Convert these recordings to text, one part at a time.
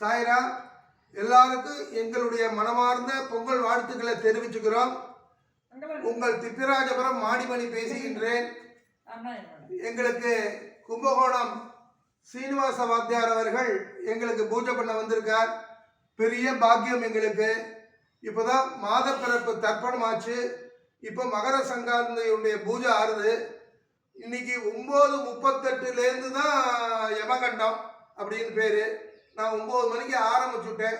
சாய்ரா எல்லாருக்கும் எங்களுடைய மனமார்ந்த பொங்கல் வாழ்த்துக்களை தெரிவிச்சுக்கிறோம். உங்கள் திப்பிராஜபுரம் மாடிமணி பேசுகின்றேன். எங்களுக்கு கும்பகோணம் சீனிவாச வாத்தியார் அவர்கள் எங்களுக்கு பூஜை பண்ண வந்திருக்கார். பெரிய பாக்கியம் எங்களுக்கு. இப்போதான் மாத பிறப்பு தர்ப்பணமாச்சு. இப்போ மகர சங்காந்தியுடைய பூஜை ஆறுது. இன்னைக்கு ஒம்பது முப்பத்தெட்டுலேருந்து தான் யமகண்டம் அப்படின்னு பேர். நான் ஒம்பது மணிக்கு ஆரம்பிச்சுட்டேன்.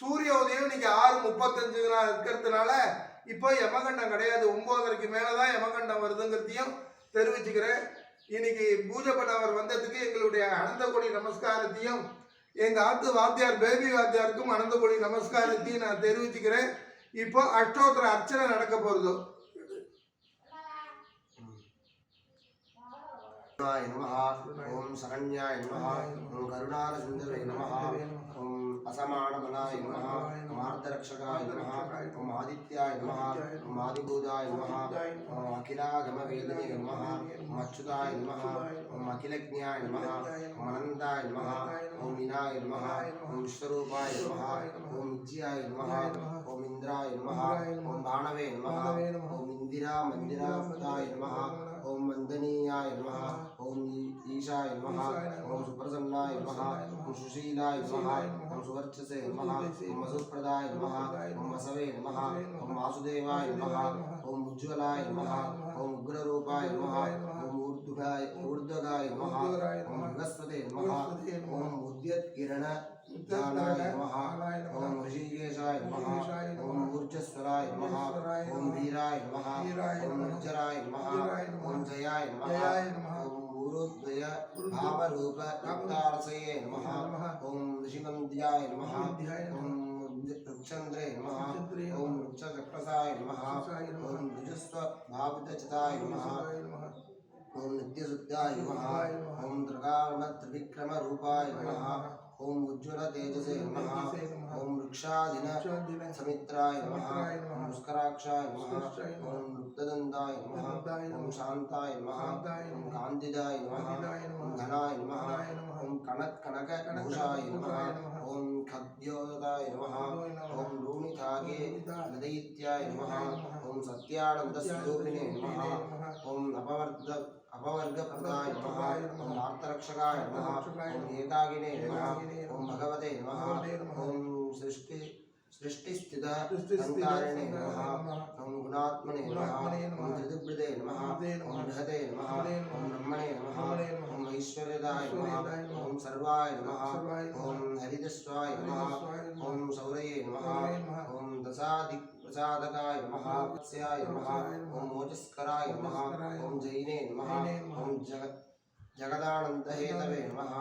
சூரிய உதயம் இன்னைக்கு ஆறு முப்பத்தஞ்சு இருக்கிறதுனால இப்போ யமகண்டம் கிடையாது. ஒம்போதரைக்கு மேலே தான் யமகண்டம் வருதுங்கிறதையும் தெரிவிச்சுக்கிறேன். இன்னைக்கு பூஜை பண்ணவர் வந்ததுக்கு எங்களுடைய அனந்தகொடி நமஸ்காரத்தையும் எங்கள் ஆத்து வாத்தியார் பேபி வாத்தியாருக்கும் அனந்தகொடி நமஸ்காரத்தையும் நான் தெரிவிச்சுக்கிறேன். இப்போ அஷ்டோத்தர அர்ச்சனை நடக்க போகிறது ஓம் சரண்யாய நமஹ ஓம் கருணார சுந்தர ओम आदित्याय नमः ओम आदिभूताय नमः ओम अखिलागमवेदने नमः ओम अच्युताय नमः ओम अखिलज्ञाय नमः ओम अनन्ताय नमः ओम मीनाय नमः ओम विश्वरूपाय नमः ओम नित्याय नमः ओम इंद्राय नमः ओम भाणवे नमः ओम इंदिरा मंदिरा नमः ओम ईशाय नमः ॐ सुप्रसन्नाय नमः ॐ सुशीलाय नमः ॐ सुवर्चसे नमः ॐ वसुप्रदाय नमः ॐ वसवे नमः ॐ वासुदेवाय नमः ॐ उज्ज्वलाय नमः ॐ उग्ररूपाय नमः ॐ ऊर्ध्वगाय ऊर्ध्वगाय नमः ॐ बृहस्पते नमः ॐ उद्यत्किरण जानाय नमः ॐ ऋषिकेशाय नमः ॐ ऊर्जस्वराय नमः ॐ वीराय नमः ॐ निर्जराय नमः ॐ जयाय नमः गुरुभ्य भाव रूप रक्तार्षये नमः ओम ऋषिनन्द्याय नमः ओम चंद्रे नमः ओम चक्रसाय नमः ओम ऋजस्व भावितचताय नमः ओम नित्यशुद्धाय नमः ओम द्रगामत्रिविक्रमरूपाय नमः ओम उज्ज्वल तेजसे नमः ओम वृक्षादिन समित्राय नमः ॐ पुष्कराक्षाय नमः ॐ वृत्तदन्ताय नमः ॐ शान्ताय नमः ॐ कान्तिदाय नमः ॐ घनाय नमः ॐ कनत्कनकभूषाय नमः ॐ खद्योदाय नमः ॐ लूणितागे लदयित्याय नमः ॐ सत्यानन्दस्वरूपिणे नमः ॐ अपवर्द अपवर्गप्रदाय नमः ॐ आर्तरक्षकाय नमः ॐ एकागिने नमः ॐ भगवते नमः ॐ సృష్టి సృష్టిస్థిత సంకారిణే నమః ఓం గుణాత్మనే నమః ఓం త్రిదిగ్భృదే నమః ఓం ఐశ్వర్యదాయ ఓం సర్వాయ ఓం హరిదస్వాయ ఓం సౌరయే నమః ఓం ప్రసాదకాయ నమః ఓం ఓజస్కరాయ ఓం జైనే నమః ఓం జగత్ జగదానందహేతవే నమః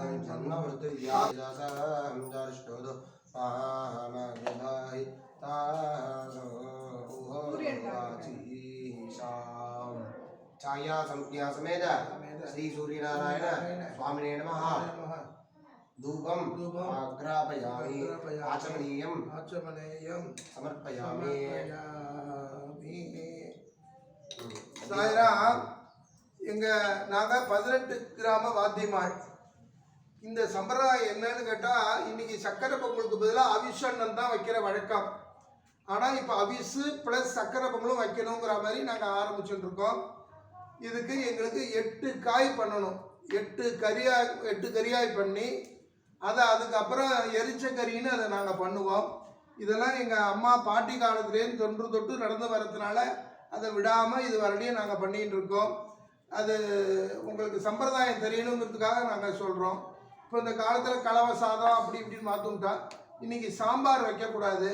ఓం జన్మవృత్తివ్యాస హంజారిష్టోదో तासोवाचीशां छाया संज्ञा समेत श्री सूर्यनारायण स्वामिने नमः धूपं आग्रापयामि आचमनीयम् ஆச்சமனேயம் समर्पयामि சாய்ரா எங்க நாங்க பதினெட்டு கிராம வாத்தியமாள் இந்த சம்பிரதாயம் என்னன்னு கேட்டால் இன்னைக்கு சக்கரை பொங்கலுக்கு பதிலாக அவிஷன்னு தான் வைக்கிற வழக்கம். ஆனால் இப்போ அவிசு ப்ளஸ் சக்கரை பொங்கலும் வைக்கணுங்கிற மாதிரி நாங்கள் ஆரம்பிச்சுட்டு இருக்கோம். இதுக்கு எங்களுக்கு எட்டு காய் பண்ணணும். எட்டு கரியாய் எட்டு கரியாய் பண்ணி அதை அதுக்கப்புறம் எரிச்ச கறின்னு அதை நாங்கள் பண்ணுவோம். இதெல்லாம் எங்கள் அம்மா பாட்டி காலத்துலேருந்து தொன்று தொட்டு நடந்து வரதுனால அதை விடாமல் இது வரலையும் நாங்கள் பண்ணிகிட்டு இருக்கோம். அது உங்களுக்கு சம்பிரதாயம் தெரியணுங்கிறதுக்காக நாங்கள் சொல்கிறோம் இப்போ இந்த காலத்தில் கலவை சாதம் அப்படி இப்படின்னு மாற்றும்ட்டா இன்றைக்கி சாம்பார் வைக்கக்கூடாது.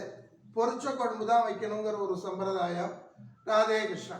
பொரிச்ச குழம்பு தான் வைக்கணுங்கிற ஒரு சம்பிரதாயம். ராதே கிருஷ்ணா.